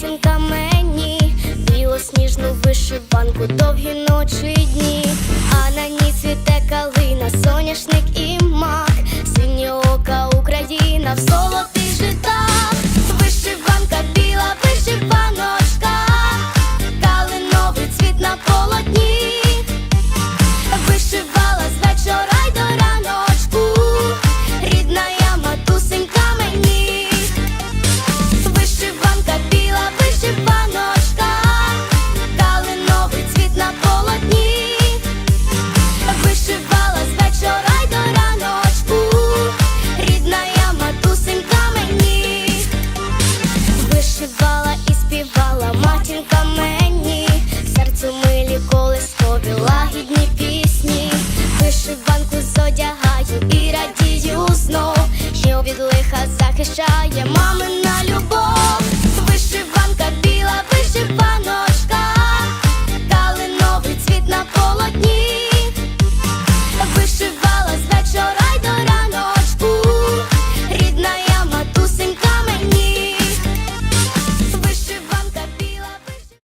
дівчинка мені, білосніжну вишиванку, довгі ночі й дні, а на ній цвіте калина, соняшник і мак, синє ока Україна. вишивала і співала матінка мені, серцю милі коли сповіла гідні пісні, вишиванку зодягаю і радію знов, що від лиха захищає мамин.